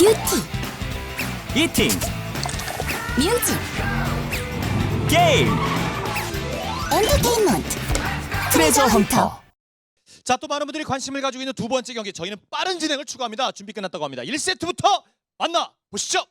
뷰티, 이팅 뮤직, 게임 엔터테인먼트, 트레저 헌터. 자, 또 많은 분들이 관심을 가지고 있는 두 번째 경기 저희는 빠른 진행을 추구합니다. 준비 끝났다고 합니다. 1세트부터 만나 보시죠.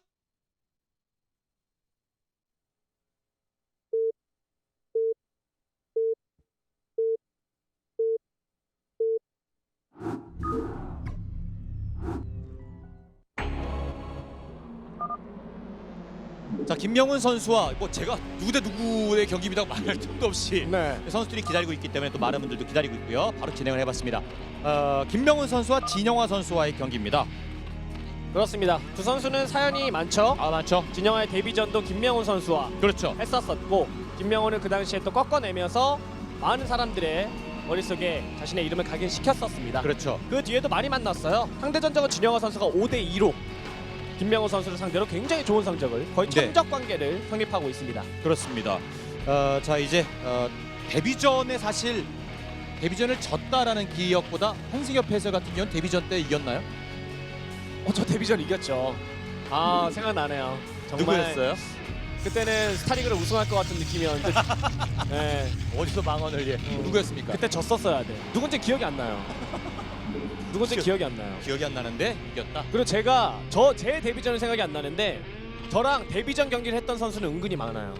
자, 김명훈 선수와 뭐 제가 누구 대 누구의 경기입니다 말할 틈도 없이 네. 선수들이 기다리고 있기 때문에 또 많은 분들도 기다리고 있고요. 바로 진행을 해봤습니다. 어, 김명훈 선수와 진영화 선수와의 경기입니다. 그렇습니다. 두 선수는 사연이 많죠. 아 맞죠? 진영아의 데뷔전도 김명훈 선수와 그렇죠. 했었었고 김명훈은 그 당시에 또 꺾어내면서 많은 사람들의 머릿속에 자신의 이름을 각인시켰었습니다. 그렇죠. 그 뒤에도 많이 만났어요. 상대 전적은 진영아 선수가 5대 2로 김명훈 선수를 상대로 굉장히 좋은 성적을 거의 네. 천적 관계를 성립하고 있습니다. 그렇습니다. 어, 자 이제 어, 데뷔전에 사실 데뷔전을 졌다라는 기억보다 한승엽 해설 같은 경우는 데뷔전 때 이겼나요? 어, 저 데뷔전 이겼죠. 아 생각나네요. 정말 누구였어요? 그때는 스타리그를 우승할 것 같은 느낌이었는데 네, 어디서 망언을 예? 음. 누구였습니까? 그때 졌었어야 돼. 누군지 기억이 안 나요. 누군지 기억- 기억이 안 나요. 기억이 안 나는데 이겼다. 그리고 제가 저 제 데뷔전은 생각이 안 나는데 저랑 데뷔전 경기를 했던 선수는 은근히 많아요.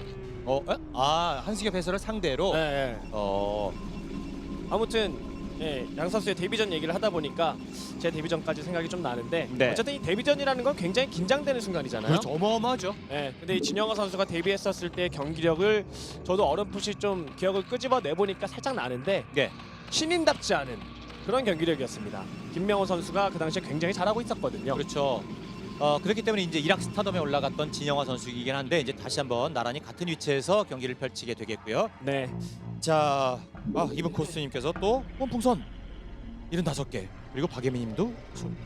어? 에? 아 한승엽 해설을 상대로. 네, 네. 어. 아무튼 예, 양 선수의 데뷔전 얘기를 하다 보니까 제 데뷔전까지 생각이 좀 나는데 네. 어쨌든 이 데뷔전이라는 건 굉장히 긴장되는 순간이잖아요. 그렇죠. 어마어마하죠. 예, 근데 이 진영아 선수가 데뷔했었을 때 경기력을 저도 어렴풋이 좀 기억을 끄집어 내 보니까 살짝 나는데 네. 신인답지 않은 그런 경기력이었습니다. 김명호 선수가 그 당시에 굉장히 잘하고 있었거든요. 그렇죠. 어, 그렇기 때문에 이제 이락 스타덤에 올라갔던 진영화 선수이긴 한데 이제 다시 한번 나란히 같은 위치에서 경기를 펼치게 되겠고요. 네, 자, 아, 이분 코스님께서 또 pom풍선 75개 그리고 박예민님도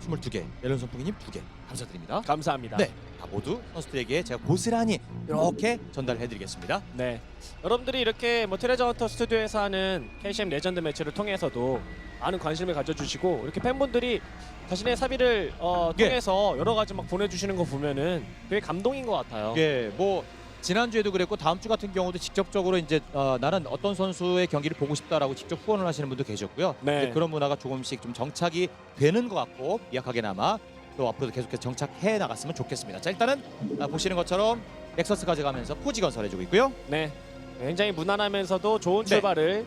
22개, 멜론 선풍기님 2개 감사드립니다. 감사합니다. 네, 다 모두 선수들에게 제가 고스란히 이렇게 전달해드리겠습니다. 네. 여러분들이 이렇게 뭐 트레저 헌터 스튜디오에서 하는 KCM 레전드 매치를 통해서도 많은 관심을 가져주시고 이렇게 팬분들이 자신의 사비를 어, 예. 통해서 여러 가지 막 보내주시는 거 보면은 되게 감동인 것 같아요. 예, 뭐 지난주에도 그랬고 다음 주 같은 경우도 직접적으로 이제 어, 나는 어떤 선수의 경기를 보고 싶다라고 직접 후원을 하시는 분도 계셨고요. 네. 이제 그런 문화가 조금씩 좀 정착이 되는 것 같고 미약하게나마 또 앞으로도 계속해서 정착해 나갔으면 좋겠습니다. 자 일단은 아, 보시는 것처럼 넥서스 가져가면서 포지 건설해주고 있고요. 네. 굉장히 무난하면서도 좋은 네. 출발을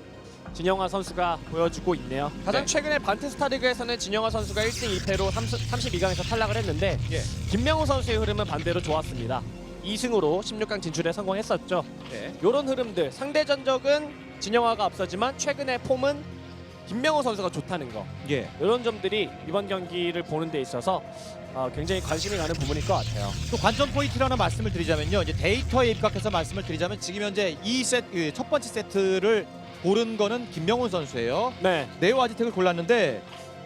진영아 선수가 보여주고 있네요. 가장 네. 최근에 반트스타 리그에서는 진영아 선수가 1승 2패로 32강에서 탈락을 했는데 예. 김명호 선수의 흐름은 반대로 좋았습니다. 2승으로 16강 진출에 성공했었죠. 네. 이런 흐름들 상대 전적은 진영아가 앞서지만 최근의 폼은 김명호 선수가 좋다는 거 예. 이런 점들이 이번 경기를 보는 데 있어서 어, 굉장히 관심이 가는 부분일 것 같아요. 또 관전 포인트를 하나 말씀을 드리자면요. 이제 데이터에 입각해서 말씀을 드리자면 지금 현재 2세트 첫 번째 세트를 고른 거는 김명훈 선수예요. 네, 네오 아지텍을 골랐는데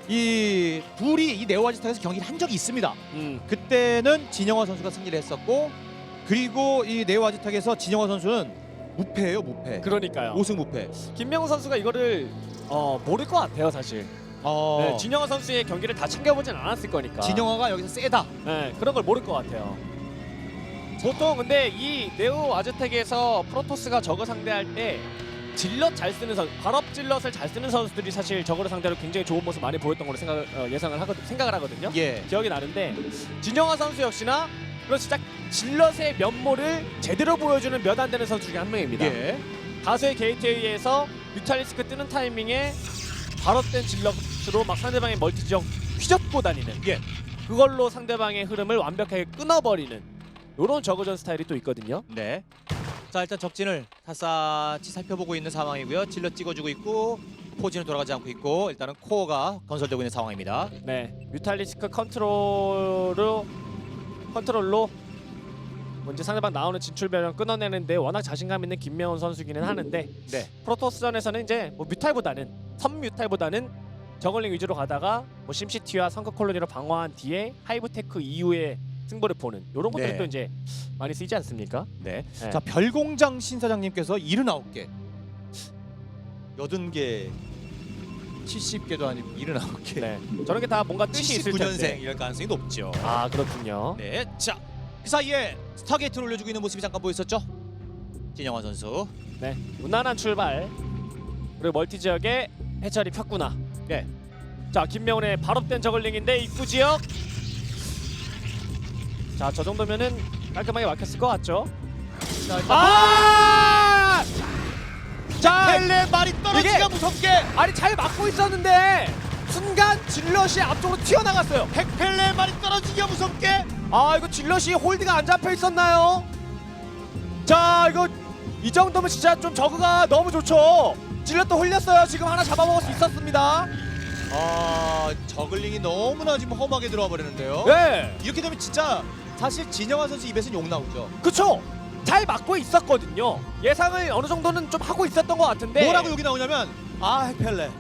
이 둘이 이 네오 아지텍에서 경기를 한 적이 있습니다. 음, 그때는 진영화 선수가 승리를 했었고 그리고 이 네오 아지텍에서 진영화 선수는 무패예요, 무패. 그러니까요. 5승 무패. 김명호 선수가 이거를 어, 모를 것 같아요, 사실. 어, 네, 진영아 선수의 경기를 다 챙겨보진 않았을 거니까. 진영화가 여기서 세다. 네, 그런 걸 모를 것 같아요. 보통 근데 이 네오 아즈텍에서 프로토스가 저거 상대할 때 질럿 잘 쓰는 선, 발업 질럿을 잘 쓰는 선수들이 사실 저거를 상대로 굉장히 좋은 모습 많이 보였던 걸로 생각 어, 예상을 하거든 생각을 하거든요. 예. 기억이 나는데 진영아 선수 역시나 그런 진짜 질럿의 면모를 제대로 보여주는 몇 안 되는 선수 중에 한 명입니다. 예. 다수의 게이트웨이에서 뮤탈리스크 뜨는 타이밍에 발업된 질럿으로 막 상대방의 멀티 지역 휘젓고 다니는 예. 그걸로 상대방의 흐름을 완벽하게 끊어버리는 이런 저그전 스타일이 또 있거든요. 네. 자 일단 적진을 샅샅이 살펴보고 있는 상황이고요. 질러 찍어주고 있고 포지는 돌아가지 않고 있고 일단은 코어가 건설되고 있는 상황입니다. 네, 뮤탈리스크 컨트롤로 컨트롤로 먼저 상대방 나오는 진출 변형 끊어내는데 워낙 자신감 있는 김명훈 선수기는 하는데 네. 프로토스전에서는 이제 뭐 뮤탈보다는 선 뮤탈보다는 저글링 위주로 가다가 뭐 심시티와 성크 콜로니로 방어한 뒤에 하이브테크 이후에 승부를 보는 이런 것들이 네. 또 이제 많이 쓰이지 않습니까? 네. 네. 자 별공장 신사장님께서 79개, 80개 70개도 아니고 79개. 네. 저런 게 다 뭔가 뜻이 있을 텐데. 79년생 이럴 가능성이 높죠. 아 그렇군요. 네, 자, 그 사이에 스타게이트를 올려주고 있는 모습이 잠깐 보였었죠. 진영화 선수. 네. 무난한 출발. 그리고 멀티 지역에 해처리 폈구나. 네, 자 김명훈의 발업된 저글링인데 입구 지역. 자 저 정도면은 깔끔하게 막혔을 것 같죠? 자, 일단 아! 자 펠레 말이 떨어지가 무섭게. 아니 잘 막고 있었는데 순간 질럿이 앞쪽으로 튀어나갔어요. 백펠레 말이 떨어지기가 무섭게. 아 이거 질럿이 홀드가 안 잡혀 있었나요? 자 이거 이 정도면 진짜 좀 저그가 너무 좋죠. 질럿도 홀렸어요. 지금 하나 잡아먹을 수 있었습니다. 아, 저글링이 너무나 지금 험하게 들어와 버리는데요. 네, 이렇게 되면 진짜 사실 진영화 선수 입에서는 욕 나오죠. 그쵸. 잘 막고 있었거든요. 예상을 어느 정도는 좀 하고 있었던 것 같은데. 뭐라고 욕이 나오냐면 아, 핵펠레.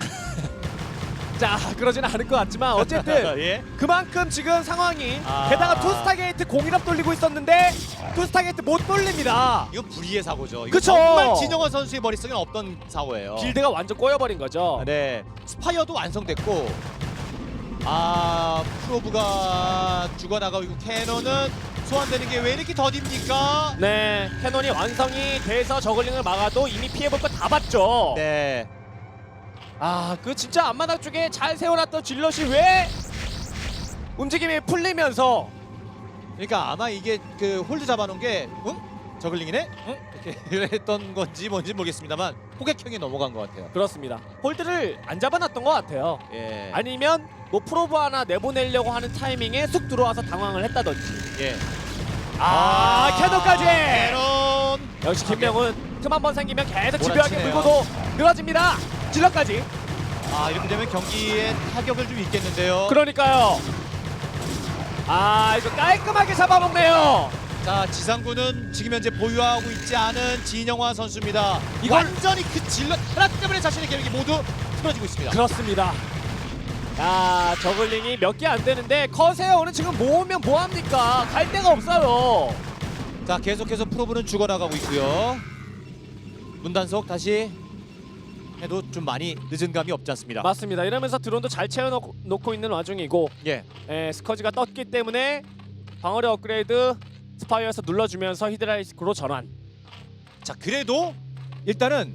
자 그러지는 않을 것 같지만 어쨌든 예. 그만큼 지금 상황이 아. 게다가 투스타게이트 공일업 돌리고 있었는데 투스타게이트 못 돌립니다. 이거 불의의 사고죠. 이거 그쵸. 정말 진영화 선수의 머릿속에는 없던 사고예요. 빌드가 완전 꼬여버린 거죠. 네, 스파이어도 완성됐고 아 프로브가 죽어나가고 있고 캐논은 소환되는 게 왜 이렇게 더딥니까? 네, 캐논이 완성이 돼서 저글링을 막아도 이미 피해볼 거 다 봤죠. 네, 아, 그 진짜 앞마당 쪽에 잘 세워놨던 질럿이 왜 움직임이 풀리면서 그러니까 아마 이게 그 홀드 잡아놓은 게 응? 저글링이네? 응? 이렇게 했던 건지 뭔지 모르겠습니다만 포격형이 넘어간 것 같아요. 그렇습니다. 홀드를 안 잡아놨던 것 같아요. 예, 아니면 뭐 프로브 하나 내보내려고 하는 타이밍에 쑥 들어와서 당황을 했다든지. 예. 아, 캐논까지! 캐논. 역시 김명훈 틈 한 번 생기면 계속 집요하게 몰아치네요. 물고도 늘어집니다. 질럿까지. 아 이렇게 되면 경기에 타격을 좀 있겠는데요. 그러니까요. 아, 이거 깔끔하게 잡아먹네요. 자 지상군은 지금 현재 보유하고 있지 않은 진영화 선수입니다. 이걸- 완전히 그 질러 하나 때문에 자신의 계획이 모두 틀어지고 있습니다. 그렇습니다. 야 저글링이 몇 개 안 되는데 커세어는 지금 모으면 뭐 합니까? 갈 데가 없어요. 자 계속해서 프로브는 죽어나가고 있고요. 문단속 다시 해도 좀 많이 늦은 감이 없지 않습니다. 맞습니다. 이러면서 드론도 잘 채워놓고 놓고 있는 와중이고 예. 에, 스커지가 떴기 때문에 방어력 업그레이드 스파이어에서 눌러주면서 히드라이스크로 전환. 자 그래도 일단은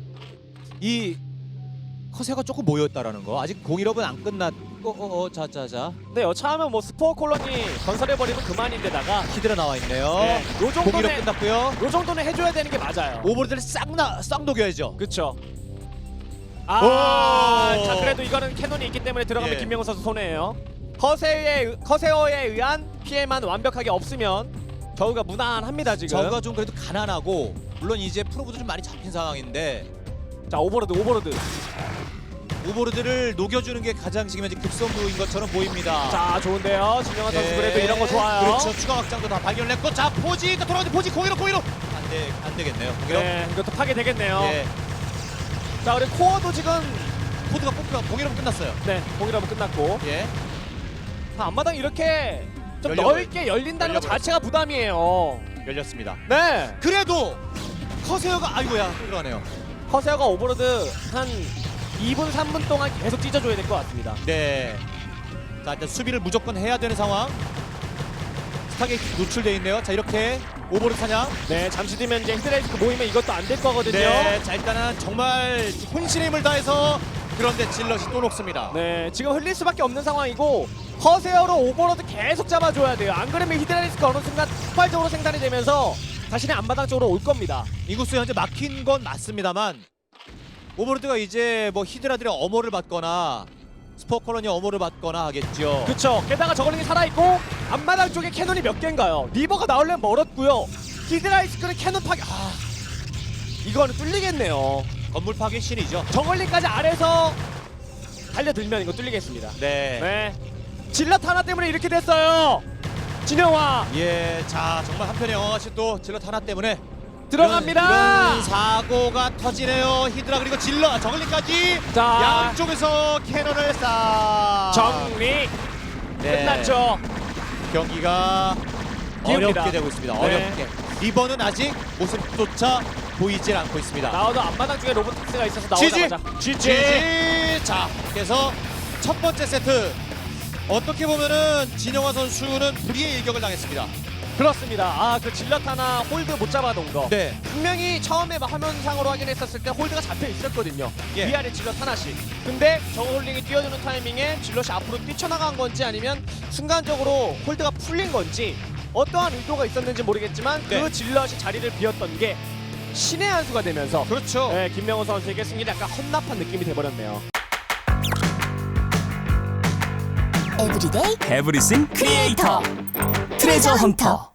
이 커세가 조금 모였다라는 거 아직 공일업은 안 끝났고 어어 자자자 근데 여차하면 뭐 스포 콜론이 건설해버리면 그만인데다가 히드라 나와 있네요. 네, 요 공일업 정도는 끝났고요. 요 정도는 해줘야 되는 게 맞아요. 오버로드를 싹나싹 녹여야죠. 그쵸. 아, 오! 자 그래도 이거는 캐논이 있기 때문에 들어가면 예. 김명호 선수 손해예요. 커세어에 의- 커세어에 의한 피해만 완벽하게 없으면 저우가 무난합니다 지금. 저가 좀 그래도 가난하고 물론 이제 프로브도 좀 많이 잡힌 상황인데 자 오버로드 오버로드. 오버로드를 녹여주는 게 가장 지금 현재 급선무인 것처럼 보입니다. 자 좋은데요. 진영환 선수 네. 그래도 이런 거 좋아요. 그렇죠. 추가 확장도 다 발견했고 자 포지 또 돌아가는데 포지 공이로 공이로 안돼 안 되겠네요. 공이로. 네, 이것도 파괴되겠네요. 예. 자 우리 코어도 지금 포드가 뽑혀 공이로 끝났어요. 네 공이라면 끝났고 예. 자, 앞마당 이렇게 좀 열려 넓게 열린다는 것. 자체가 부담이에요. 열렸습니다. 네. 그래도 커세어가 아이고야 들어가네요. 커세어가 오버로드 한 2분 3분 동안 계속 찢어줘야 될 것 같습니다. 네. 자 일단 수비를 무조건 해야 되는 상황. 스타게이트 노출돼 있네요. 자 이렇게 오버로드 사냥. 네, 잠시 뒤면 이제 히드라이스크 모이면 이것도 안 될 거거든요. 네. 자 일단은 정말 혼신의 힘을 다해서 그런데 질럿이 또 녹습니다. 네, 지금 흘릴 수밖에 없는 상황이고 커세어로 오버로드 계속 잡아줘야 돼요. 안 그러면 히드라이스크 어느 순간 폭발적으로 생산이 되면서 자신의 앞마당 쪽으로 올 겁니다. 인구수 현재 막힌 건 맞습니다만 오버로드가 이제 뭐 히드라들의 엄호를 받거나 스포 콜론이 엄호를 받거나 하겠죠. 그쵸. 게다가 저글링이 살아있고 앞마당 쪽에 캐논이 몇 개인가요? 리버가 나오려면 멀었고요. 히드라이스크는 캐논 파괴... 아... 이거는 뚫리겠네요. 건물 파괴 신이죠. 저글링까지 아래서 달려들면 이거 뚫리겠습니다. 네. 네. 질럿 하나 때문에 이렇게 됐어요. 진영화 예, 자 정말 한편의 영화같이 또 질럿 하나 때문에 들어갑니다. 이런, 이런 사고가 터지네요. 히드라 그리고 질럿 저글링까지 자. 양쪽에서 캐논을 쌓. 정리 네. 끝났죠. 경기가 기웁니다. 어렵게 되고 있습니다. 네. 어렵게. 리버는 아직 모습조차 보이질 않고 있습니다. 나와도 앞마당 쪽에 로보틱스가 있어서! 나오자마자 GG. 지지! 자, 그래서 첫 번째 세트 어떻게 보면은 진영화 선수는 불의의 일격을 당했습니다. 그렇습니다. 아 그 질럿 하나 홀드 못 잡아놓은 거. 네. 분명히 처음에 막 화면상으로 확인했었을 때 홀드가 잡혀 있었거든요. 예. 위아래 질럿 하나씩. 근데 저홀링이 뛰어드는 타이밍에 질럿이 앞으로 뛰쳐나간 건지 아니면 순간적으로 홀드가 풀린 건지 어떠한 의도가 있었는지 모르겠지만 네. 그 질럿이 자리를 비웠던 게 신의 한 수가 되면서 그렇죠. 네, 김명호 선수에게 승리를 약간 헌납한 느낌이 돼버렸네요. 에브리데이 에브리싱 크리에이터 트레저 헌터